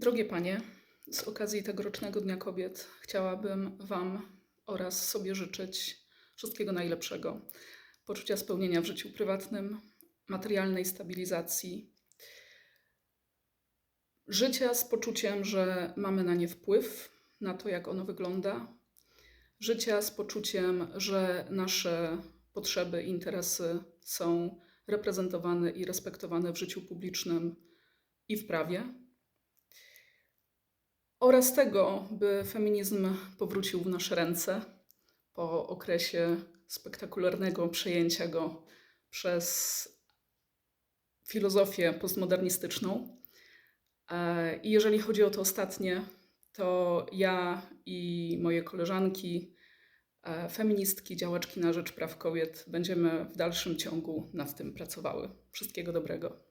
Drogie panie, z okazji tegorocznego Dnia Kobiet chciałabym Wam oraz sobie życzyć wszystkiego najlepszego. Poczucia spełnienia w życiu prywatnym, materialnej stabilizacji, życia z poczuciem, że mamy na nie wpływ, na to, jak ono wygląda, życia z poczuciem, że nasze potrzeby i interesy są reprezentowane i respektowane w życiu publicznym i w prawie oraz tego, by feminizm powrócił w nasze ręce po okresie spektakularnego przejęcia go przez filozofię postmodernistyczną. E, I jeżeli chodzi o to ostatnie, to ja i moje koleżanki, e, feministki, działaczki na rzecz praw kobiet, będziemy w dalszym ciągu nad tym pracowały. Wszystkiego dobrego.